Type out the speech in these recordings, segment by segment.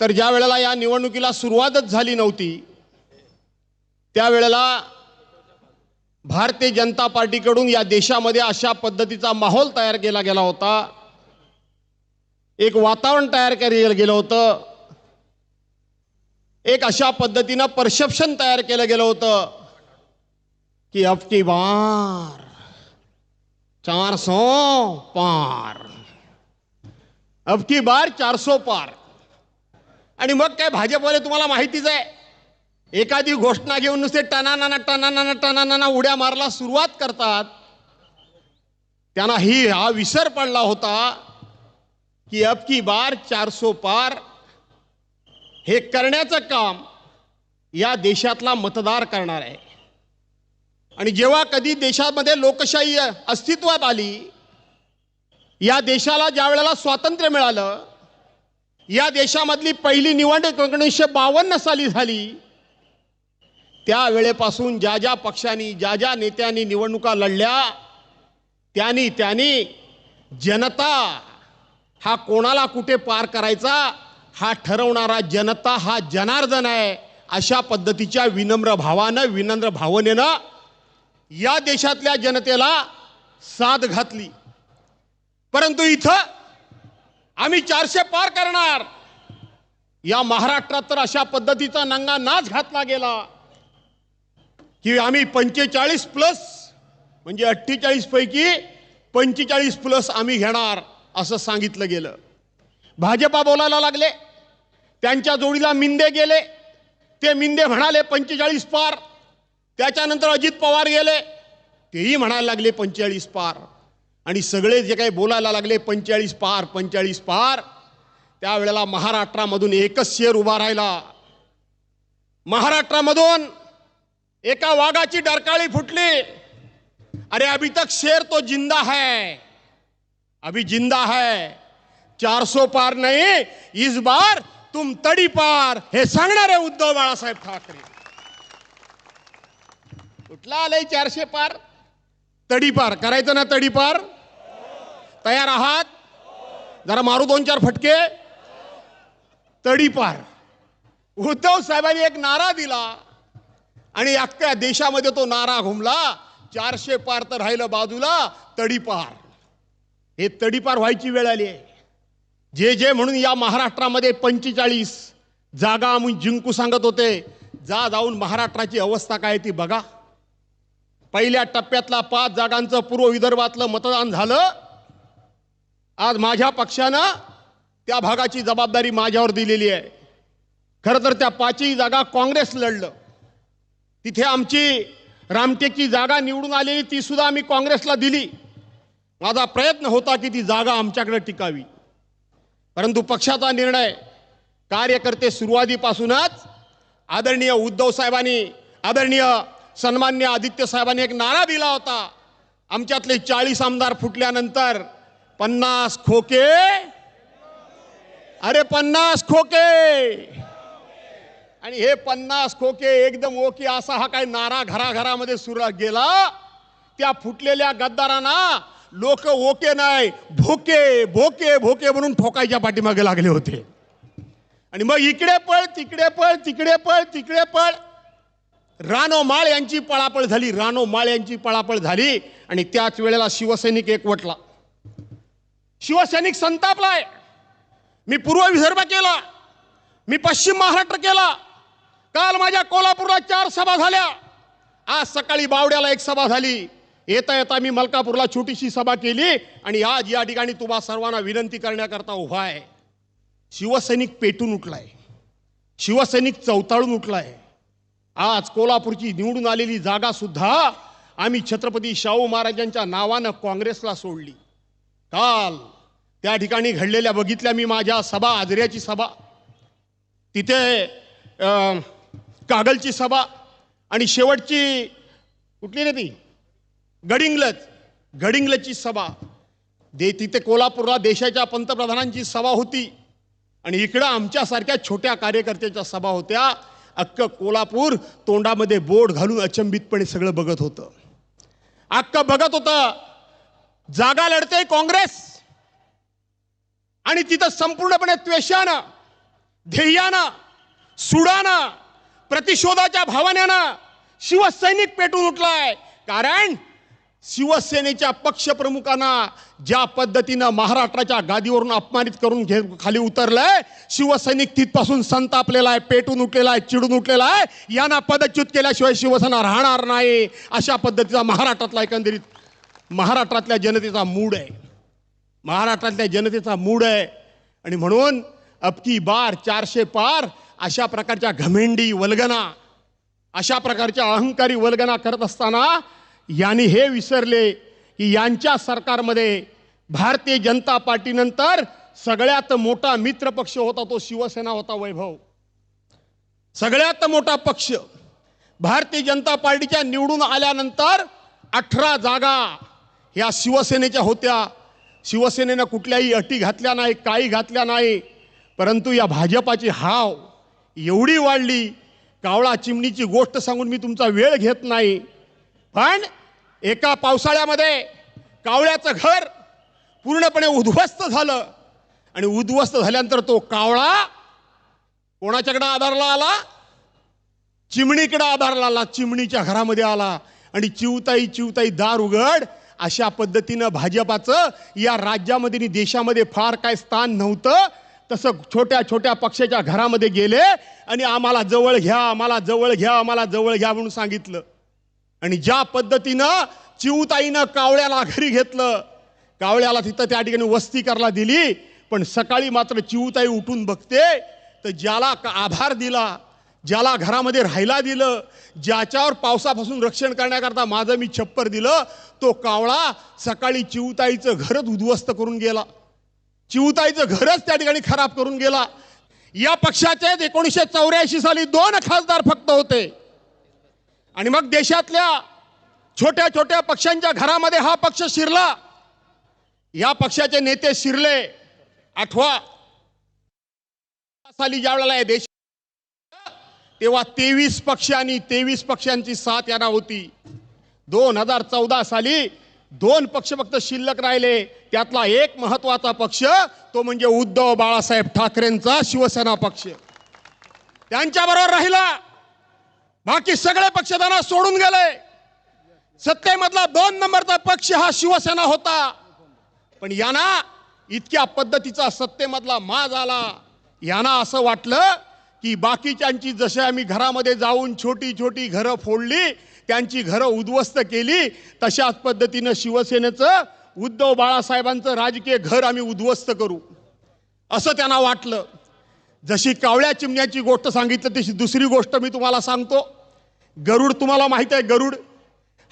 तर ज्या वेळेला या निवडणुकीला सुरुवातच झाली नव्हती त्यावेळेला भारतीय जनता पार्टीकडून या देशामध्ये अशा पद्धतीचा माहोल तयार केला गेला होता. एक वातावरण तयार केलं गेलं होतं. एक अशा पद्धतीनं परसेप्शन तयार केलं गेलं होतं की अब की बार चार सौ पार. अब की बार चारसो पार. आणि मग काय भाजपवाले तुम्हाला माहितीच आहे? एखादी घोषणा घेऊन नुसते टनानाना टनानाना टनानाना उड्या मारला सुरुवात करतात. त्यांना ही हा विसर पडला होता की अब की बार चारसो पार हे करण्याचं काम या देशातला मतदार करणार आहे. आणि जेव्हा कधी देशामध्ये लोकशाही अस्तित्वात आली या देशाला ज्या वेळेला स्वातंत्र्य मिळालं या देशामधली पहिली निवडणूक एकोणीसशे बावन्न साली झाली. त्यावेळेपासून ज्या ज्या पक्षांनी ज्या ज्या नेत्यांनी निवडणुका लढल्या त्यांनी त्यांनी जनता हा कोणाला कुठे पार करायचा हा ठरवणारा जनता हा जनार्दन आहे अशा पद्धतीच्या विनम्र भावानं विनम्र भावनेनं या देशातल्या जनतेला साथ घातली. परंतु इथं आम्ही चारशे पार करणार. या महाराष्ट्रात तर अशा पद्धतीचा नंगा नाच घातला गेला. की आम्ही पंचेचाळीस प्लस म्हणजे अठ्ठेचाळीस पैकी पंचेचाळीस प्लस आम्ही घेणार असं सांगितलं गेलं. भाजपा बोलायला लागले. त्यांच्या जोडीला मिंदे गेले. ते मिंदे म्हणाले पंचेचाळीस पार. त्याच्यानंतर अजित पवार गेले. तेही म्हणायला लागले पंचेचाळीस पार. आणि सगळे जे काही बोलायला लागले पंचेचाळीस पार पंचेचाळीस पार त्यावेळेला महाराष्ट्रामधून एकच शेर उभा राहिला. महाराष्ट्रामधून एका वाघाची डरकाळी फुटली. अरे अभी तक शेर तो जिंदा है. अभी जिंदा है. चार सौ पार नाही इस बार तुम तडी पार. हे सांगणारे उद्धव बाळासाहेब ठाकरे. कुठला आलंय चारशे पार. तडीपार. करायचं ना तडीपार? तयार आहात? जरा मारू दोन चार फटके. तडीपार. उद्धव साहेबांनी एक नारा दिला आणि अख्ख्या देशामध्ये तो नारा घुमला. चारशे पार तर राहिलं बाजूला तडीपार. हे तडीपार व्हायची वेळ आली आहे. जे जे म्हणून या महाराष्ट्रामध्ये पंचेचाळीस जागा आम्ही जिंकू सांगत होते जा जाऊन महाराष्ट्राची अवस्था काय ती बघा. पहिल्या टप्प्यातला पाच जागांचं पूर्व विदर्भातलं मतदान झालं. आज माझ्या पक्षानं त्या भागाची जबाबदारी माझ्यावर दिलेली आहे. खरं तर त्या पाचही जागा काँग्रेस लढलं. तिथे आमची रामटेकची जागा निवडून आलेली ती सुद्धा आम्ही काँग्रेसला दिली. माझा प्रयत्न होता की ती जागा आमच्याकडे टिकावी. परंतु पक्षाचा निर्णय कार्यकर्ते सुरुवातीपासूनच आदरणीय उद्धव साहेबांनी आदरणीय सन्मान्य आदित्य साहेबांनी एक नारा दिला होता. आमच्यातले चाळीस आमदार फुटल्यानंतर पन्नास खोके. अरे पन्नास खोके. आणि हे पन्नास खोके एकदम ओके असा हा काय नारा घराघरामध्ये सुरू गेला. त्या फुटलेल्या गद्दारांना लोक ओके नाही भोके भोके भोके म्हणून ठोकायच्या पाठीमागे लागले होते. आणि मग इकडे पळ तिकडे पळ तिकडे पळ तिकडे पळ. रानो माळ यांची पळापळ झाली रानो माळ यांची पळापळ झाली आणि त्याच वेळेला शिवसैनिक एकवटला. शिवसैनिक संतापलाय. मी पूर्व विदर्भ केला. मी पश्चिम महाराष्ट्र केला. काल माझ्या कोल्हापूरला चार सभा झाल्या. आज सकाळी बावड्याला एक सभा झाली. येता येता मी मलकापूरला छोटीशी सभा केली आणि आज या ठिकाणी तुम्हा सर्वांना विनंती करण्याकरता उभा आहे. शिवसैनिक पेटून उठलाय. शिवसैनिक चौताळून उठलाय. आज कोल्हापूरची निवडून आलेली जागा सुद्धा आम्ही छत्रपती शाहू महाराजांच्या नावानं काँग्रेसला सोडली. काल त्या ठिकाणी घडलेल्या बघितल्या मी माझ्या सभा आजऱ्याची सभा. तिथे कागलची सभा आणि शेवटची कुठली ना ती? गडिंग्लज गडिंग्लजची सभा. दे तिथे कोल्हापूरला देशाच्या पंतप्रधानांची सभा होती आणि इकडं आमच्यासारख्या छोट्या कार्यकर्त्याच्या सभा होत्या. अख्खं कोल्हापूर तोंडामध्ये बोट घालून अचंबितपणे सगळं बघत होतं. अख्खं बघत होतं. जागा लढते काँग्रेस. आणि तिथं संपूर्णपणे त्वेषानं ध्येयानं सुडानं प्रतिशोधाच्या भावनेनं शिवसैनिक पेटून उठलाय. कारण शिवसेनेच्या पक्षप्रमुखांना ज्या पद्धतीनं महाराष्ट्राच्या गादीवरून अपमानित करून घे खाली उतरलंय शिवसैनिक तिथपासून संतापलेला आहे पेटून उठलेला आहे चिडून उठलेला आहे यांना पदच्युत केल्याशिवाय शिवसेना राहणार नाही अशा पद्धतीचा महाराष्ट्रातला एकंदरीत महाराष्ट्रातल्या जनतेचा मूड आहे. महाराष्ट्रातल्या जनतेचा मूड आहे. आणि म्हणून अबकी बार चारशे पार अशा प्रकारच्या घमेंडी वल्गना अशा प्रकारच्या अहंकारी वल्गना करत असताना यांनी हे विसरले की यांच्या सरकारमध्ये भारतीय जनता पार्टीनंतर सगळ्यात मोठा मित्र पक्ष होता तो शिवसेना होता वैभव. सगळ्यात मोठा पक्ष भारतीय जनता पार्टीच्या निवडून आल्यानंतर अठरा जागा ह्या शिवसेनेच्या होत्या. शिवसेनेनं कुठल्याही अटी घातल्या नाही काही घातल्या नाही. परंतु या भाजपाची हाव एवढी वाढली. कावळा चिमणीची गोष्ट सांगून मी तुमचा वेळ घेत नाही. पण एका पावसाळ्यामध्ये कावळ्याचं घर पूर्णपणे उद्ध्वस्त झालं. आणि उद्ध्वस्त झाल्यानंतर तो कावळा कोणाच्याकडं आधारला आला? चिमणीकडं आधारला आला चिमणीच्या घरामध्ये आला. आणि चिवताई चिवताई दार उघड अशा पद्धतीनं भाजपाचं या राज्यामध्ये आणि देशामध्ये फार काय स्थान नव्हतं. तसं छोट्या छोट्या पक्षाच्या घरामध्ये गेले आणि आम्हाला जवळ घ्या आम्हाला जवळ घ्या आम्हाला जवळ घ्या म्हणून सांगितलं. आणि ज्या पद्धतीनं चिवताईनं कावळ्याला घरी घेतलं कावळ्याला तिथं त्या ठिकाणी वस्ती करायला दिली पण सकाळी मात्र चिवताई उठून बघते तर ज्याला का- दिला ज्याला घरामध्ये राहायला दिलं ज्याच्यावर पावसापासून रक्षण करण्याकरता माझं मी छप्पर दिलं तो कावळा सकाळी चिवताईचं घरच उद्ध्वस्त करून गेला. चिवताईचं घरच त्या ठिकाणी खराब करून गेला. या पक्षाचे एकोणीसशे चौऱ्याऐंशी साली दोन खासदार फक्त होते. आणि मग देशातल्या छोट्या छोट्या पक्षांच्या घरामध्ये हा पक्ष शिरला. या पक्षाचे नेते शिरले. आठवा साली ज्या वेळेला या देश तेव्हा तेवीस पक्ष आणि तेवीस पक्षांची साथ यांना होती. दोन हजार चौदा साली दोन पक्ष फक्त शिल्लक राहिले. त्यातला एक महत्त्वाचा पक्ष तो म्हणजे उद्धव बाळासाहेब ठाकरेंचा शिवसेना पक्ष. त्यांच्याबरोबर राहिला. बाकी सगळे पक्ष त्यांना सोडून गेले. सत्तेमधला दोन नंबरचा पक्ष हा शिवसेना होता. पण यांना इतक्या पद्धतीचा सत्तेमधला माज आला. यांना असं वाटलं की बाकीच्यांची जसे आम्ही घरामध्ये जाऊन छोटी छोटी घरं फोडली त्यांची घरं उद्ध्वस्त केली तशाच पद्धतीनं शिवसेनेचं उद्धव बाळासाहेबांचं राजकीय घर आम्ही उद्ध्वस्त करू. असं त्यांना वाटलं. जशी कावळ्या चिमण्याची गोष्ट सांगितलं तशी दुसरी गोष्ट मी तुम्हाला सांगतो. गरुड तुम्हाला माहीत आहे गरुड.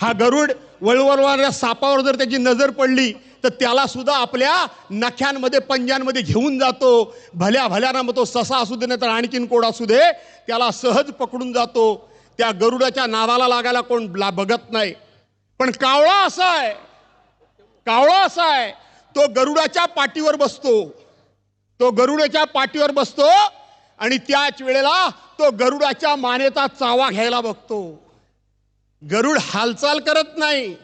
हा गरुड वळवळणाऱ्या सापावर जर त्याची नजर पडली तर त्याला सुद्धा आपल्या नख्यांमध्ये पंजांमध्ये घेऊन जातो. भल्या भल्यानं मग तो ससा असू दे नाही तर आणखीन कोड असू दे त्याला सहज पकडून जातो. त्या गरुडाच्या नावाला लागायला कोण ला- बघत नाही. पण कावळा असा आहे. कावळा असा आहे. तो गरुडाच्या पाठीवर बसतो. तो गरुडाच्या पाठीवर बसतो आणि त्याच वेळेला तो गरुडाच्या मानेचा चावा घ्यायला बघतो. गरुड हालचाल करत नाही.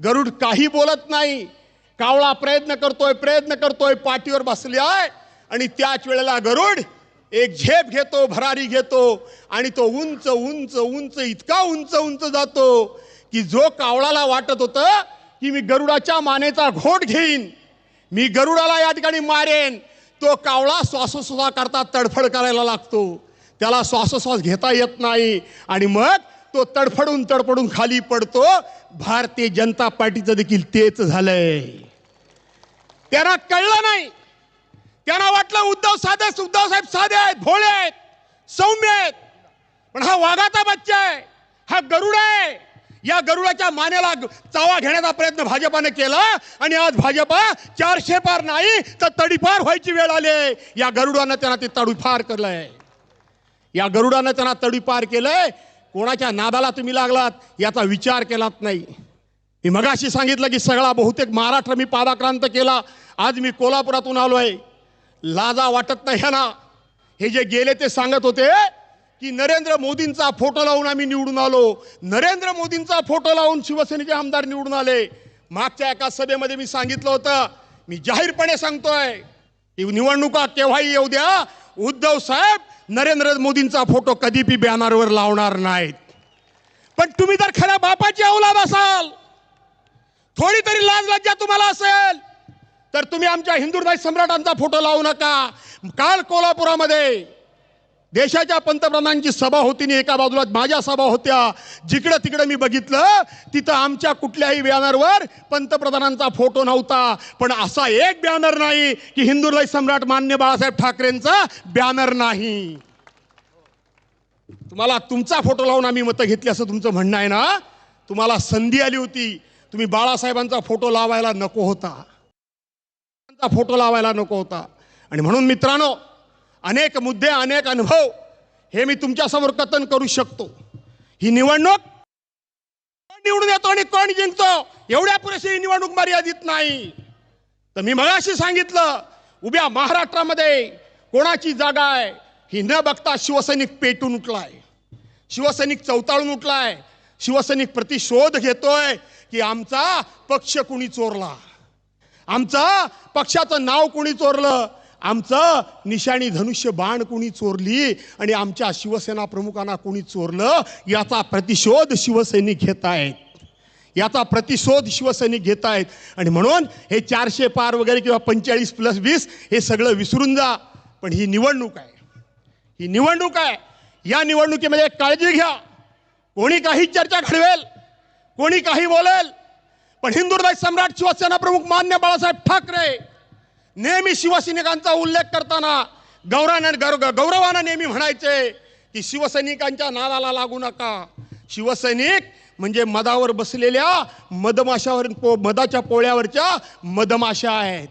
गरुड काही बोलत नाही. कावळा प्रयत्न करतोय प्रयत्न करतोय पाठीवर बसली आहे आणि त्याच वेळेला गरुड एक झेप घेतो भरारी घेतो आणि तो उंच उंच उंच इतका उंच उंच जातो की जो कावळाला वाटत होतं की मी गरुडाच्या मानेचा घोट घेईन मी गरुडाला या ठिकाणी मारेन तो कावळा श्वासोश्वासाकरता तडफड करायला लागतो. त्याला श्वासोश्वास घेता येत नाही. आणि मग तो तडफडून तडफडून खाली पडतो. भारतीय जनता पार्टीचं देखील तेच झालंय. त्यांना कळलं नाही. त्यांना वाटलं उद्धव साधे उद्धव साहेब साधे आहेत भोळे आहेत सौम्य आहेत. पण हा वाघाचा बच्चा आहे. हा गरुड आहे. या गरुडाच्या मानेला चावा घेण्याचा प्रयत्न भाजपाने केला. आणि आज भाजपा चारशे पार नाही तर तडीपार व्हायची वेळ आली आहे. या गरुडानं त्यांना ते तडीपार केलंय. या गरुडानं त्यांना तडीपार केलंय. कोणाच्या नादाला तुम्ही लागलात याचा विचार केलात नाही. मी मगाशी सांगितलं की सगळा बहुतेक महाराष्ट्र मी पादाक्रांत केला. आज मी कोल्हापुरातून आलो आहे लाजा वाटत नाही ह्यांना हे जे गेले ते सांगत होते की नरेंद्र मोदींचा फोटो लावून आम्ही निवडून आलो. नरेंद्र मोदींचा फोटो लावून शिवसेनेचे आमदार निवडून आले. मागच्या एका सभेमध्ये मी सांगितलं होतं मी जाहीरपणे सांगतोय की निवडणुका केव्हाही येऊ द्या. उद्धव साहेब नरेंद्र मोदींचा फोटो कधी बी बॅनरवर लावणार नाहीत. पण तुम्ही तर खऱ्या बापाची औलाद असाल थोडी तरी लाज लज्जा तुम्हाला असेल तर तुम्ही आमच्या हिंदुराज सम्राटांचा फोटो लावू नका. काल कोल्हापुरामध्ये देशाच्या पंतप्रधानांची सभा होती आणि एका बाजूला माझ्या सभा होत्या. जिकडं तिकडं मी बघितलं तिथं आमच्या कुठल्याही बॅनरवर पंतप्रधानांचा फोटो नव्हता. पण असा एक बॅनर नाही की हिंदुराज सम्राट मान्य बाळासाहेब ठाकरेंचा बॅनर नाही. तुम्हाला तुमचा फोटो लावून आम्ही मतं घेतली असं तुमचं म्हणणं आहे ना? तुम्हाला संधी आली होती. तुम्ही बाळासाहेबांचा फोटो लावायला नको होता. फोटो लावायला नको होता. आणि म्हणून मित्रांनो अनेक मुद्दे अनेक अनुभव हे मी तुमच्यासमोर कथन करू शकतो. ही निवडणूक कोण निवडून येतो आणि कोण जिंकतो एवढ्या पुरेशी ही निवडणूक मर्यादित नाही. तर मी मगाशी सांगितलं उभ्या महाराष्ट्रामध्ये कोणाची जागा आहे ही न बघता शिवसैनिक पेटून उठलाय. शिवसैनिक चौताळून उठलाय. शिवसैनिक प्रतिशोध घेतोय की आमचा पक्ष कुणी चोरला? आमचा पक्षाचं नाव कुणी चोरलं? आमचं निशाणी धनुष्य बाण कोणी चोरली आणि आमच्या शिवसेना प्रमुखांना कोणी चोरलं याचा प्रतिशोध शिवसैनिक घेत आहेत याचा प्रतिशोध शिवसैनिक घेत आहेत आणि म्हणून हे चारशे पार वगैरे किंवा पंचेचाळीस प्लस वीस हे सगळं विसरून जा पण ही निवडणूक आहे. ही निवडणूक आहे. या निवडणुकीमध्ये एक काळजी घ्या. कोणी काही चर्चा घडवेल कोणी काही बोलेल पण हिंदुराज सम्राट शिवसेना प्रमुख मान्य बाळासाहेब ठाकरे नेहमी शिवसैनिकांचा उल्लेख करताना गौरवानं गौर गौरवानं नेहमी म्हणायचे की शिवसैनिकांच्या नादाला लागू नका. शिवसैनिक म्हणजे मदावर बसलेल्या मधमाशावर पो मधाच्या पोळ्यावरच्या मधमाशा आहेत.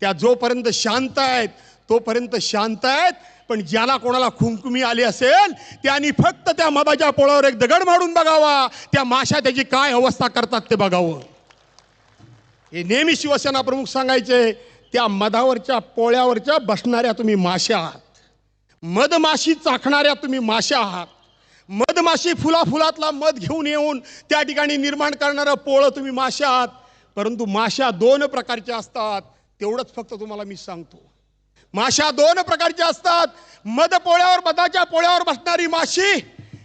त्या जोपर्यंत शांत आहेत तोपर्यंत शांत आहेत. पण ज्याला कोणाला खुंकुमी आली असेल त्यांनी फक्त त्या मधाच्या पोळ्यावर एक दगड मारून बघावा. त्या माशा त्याची काय अवस्था करतात ते बघावं. हे नेहमी शिवसेना प्रमुख सांगायचे त्या मधावरच्या पोळ्यावरच्या बसणाऱ्या तुम्ही माश्या आहात. मधमाशी चाखणाऱ्या तुम्ही माश्या आहात. मधमाशी फुला फुलातला मध घेऊन येऊन त्या ठिकाणी निर्माण करणारं पोळं तुम्ही माश्या आहात. परंतु माश्या दोन प्रकारच्या असतात. तेवढंच फक्त तुम्हाला मी सांगतो. माश्या दोन प्रकारच्या असतात. मध पोळ्यावर मधाच्या पोळ्यावर बसणारी माशी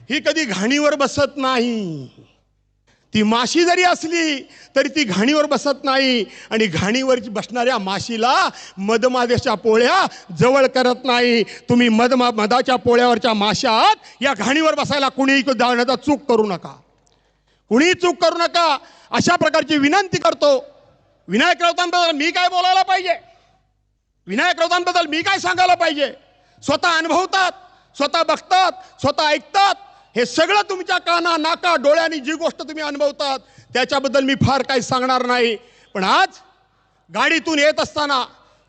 ही कधी घाणीवर बसत नाही. ती माशी जरी असली तरी ती घाणीवर बसत नाही. आणि घाणीवर बसणाऱ्या माशीला मधमाद्याच्या पोळ्या जवळ करत नाही. तुम्ही मधमा मधाच्या पोळ्यावरच्या माशात या घाणीवर बसायला कुणीही जाण्याचा चूक करू नका. कुणीही चूक करू नका. अशा प्रकारची विनंती करतो. विनायक राऊतांबद्दल मी काय बोलायला पाहिजे? विनायक राऊतांबद्दल मी काय सांगायला पाहिजे? स्वतः अनुभवतात स्वतः बघतात स्वतः ऐकतात. हे सगळं तुमच्या काना नाका डोळ्यांनी जी गोष्ट तुम्ही अनुभवतात त्याच्याबद्दल मी फार काही सांगणार नाही. पण आज गाडीतून येत असताना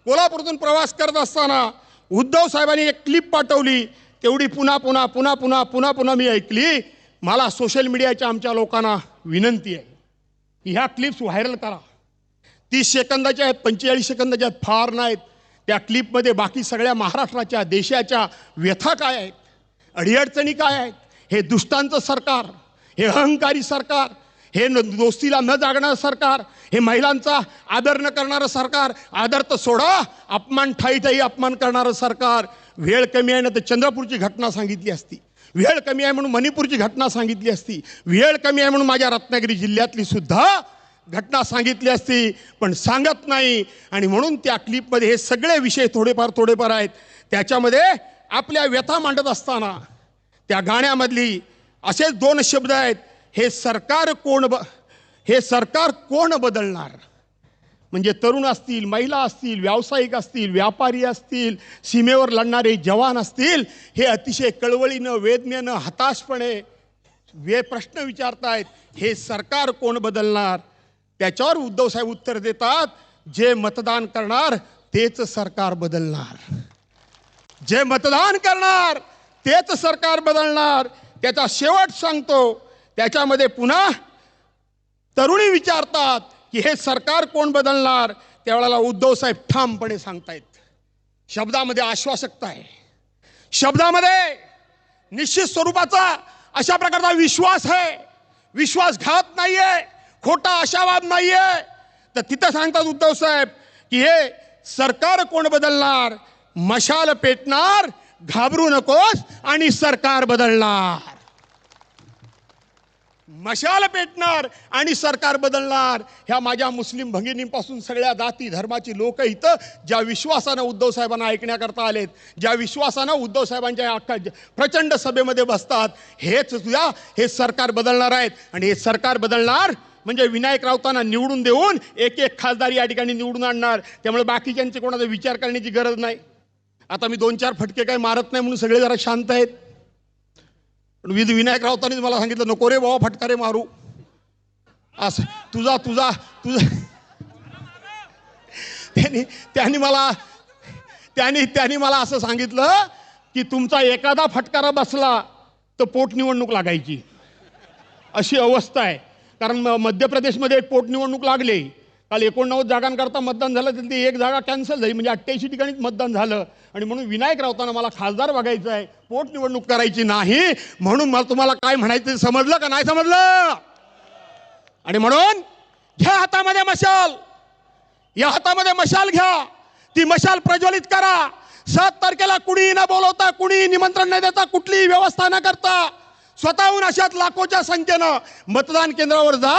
कोल्हापूरतून प्रवास करत असताना उद्धव साहेबांनी एक क्लिप पाठवली. तेवढी पुन्हा पुन्हा पुन्हा पुन्हा पुन्हा पुन्हा मी ऐकली. मला सोशल मीडियाच्या आमच्या लोकांना विनंती आहे. की ह्या क्लिप्स व्हायरल करा. तीस सेकंदाच्या आहेत पंचेचाळीस सेकंदाच्या आहेत फार नाहीत. त्या क्लिपमध्ये बाकी सगळ्या महाराष्ट्राच्या देशाच्या व्यथा काय आहेत? अडीअडचणी काय आहेत? हे दुष्टांचं सरकार हे अहंकारी सरकार हे न दोस्तीला न जागणारं सरकार हे महिलांचा आदर न करणारं सरकार आदर तर सोडा अपमान ठाई ठाई अपमान करणारं सरकार. वेळ कमी आहे ना तर चंद्रपूरची घटना सांगितली असती. वेळ कमी आहे म्हणून मणिपूरची घटना सांगितली असती. वेळ कमी आहे म्हणून माझ्या रत्नागिरी जिल्ह्यातली सुद्धा घटना सांगितली असती. पण सांगत नाही. आणि म्हणून त्या क्लिपमध्ये हे सगळे विषय थोडेफार थोडेफार आहेत. त्याच्यामध्ये आपल्या व्यथा मांडत असताना त्या गाण्यामधली असेच दोन शब्द आहेत हे सरकार कोण ब हे सरकार कोण बदलणार? म्हणजे तरुण असतील महिला असतील व्यावसायिक असतील व्यापारी असतील सीमेवर लढणारे जवान असतील हे अतिशय कळवळीनं वेदनेनं हताशपणे वे प्रश्न विचारतायत हे सरकार कोण बदलणार? त्याच्यावर उद्धव साहेब उत्तर देतात जे मतदान करणार तेच सरकार बदलणार. जे मतदान करणार तेच सरकार बदलणार. त्याचा शेवट सांगतो. त्याच्यामध्ये पुन्हा तरुणी विचारतात की हे सरकार कोण बदलणार? त्यावेळेला उद्धवसाहेब ठामपणे सांगतायत. शब्दामध्ये आश्वासकता आहे. शब्दामध्ये निश्चित स्वरूपाचा अशा प्रकारचा विश्वास आहे. विश्वासघात नाहीये. खोटा आशावाद नाहीये. तर तिथं सांगतात उद्धव साहेब की हे सरकार कोण बदलणार? मशाल पेटणार घाबरू नकोस आणि सरकार बदलणार. मशाल पेटणार आणि सरकार बदलणार. ह्या माझ्या मुस्लिम भगिनींपासून सगळ्या जाती धर्माची लोक इथं ज्या विश्वासानं उद्धव साहेबांना ऐकण्याकरता आलेत ज्या विश्वासानं उद्धव साहेबांच्या अख्ख्या अख्खा प्रचंड सभेमध्ये बसतात हेच तुझ्या हे सरकार बदलणार आहेत. आणि हे सरकार बदलणार म्हणजे विनायक राऊतांना निवडून देऊन एक एक खासदार या ठिकाणी निवडून आणणार. त्यामुळे बाकीच्यांचे कोणाचा विचार करण्याची गरज नाही. आता मी दोन चार फटके काही मारत नाही म्हणून सगळे जरा शांत आहेत. पण विध विनायक राऊतांनीच मला सांगितलं नको रे बाबा फटकारे मारू. असं तुझा तुझा तुझा. त्यांनी त्यांनी मला त्यांनी त्यांनी मला असं सांगितलं की तुमचा एखादा फटकारा बसला तर पोटनिवडणूक लागायची. अशी अवस्था आहे. कारण म- मध्य प्रदेशमध्ये एक पोटनिवडणूक लागली. काल एकोणनव्वद जागांकरता मतदान झालं तर ती एक जागा कॅन्सल झाली म्हणजे अठ्ठ्याऐंशी ठिकाणीच मतदान झालं. आणि म्हणून विनायक रावताना मला खासदार बघायचं आहे. पोटनिवडणूक करायची नाही म्हणून मला तुम्हाला काय म्हणायचं समजलं का नाही समजलं? आणि म्हणून घ्या हातामध्ये मशाल. या हातामध्ये मशाल घ्या. ती मशाल प्रज्वलित करा. सात तारखेला कुणीही न बोलवता कुणीही निमंत्रण न देता कुठलीही व्यवस्था न करता स्वतःहून अशात लाखोच्या संख्येनं मतदान केंद्रावर जा.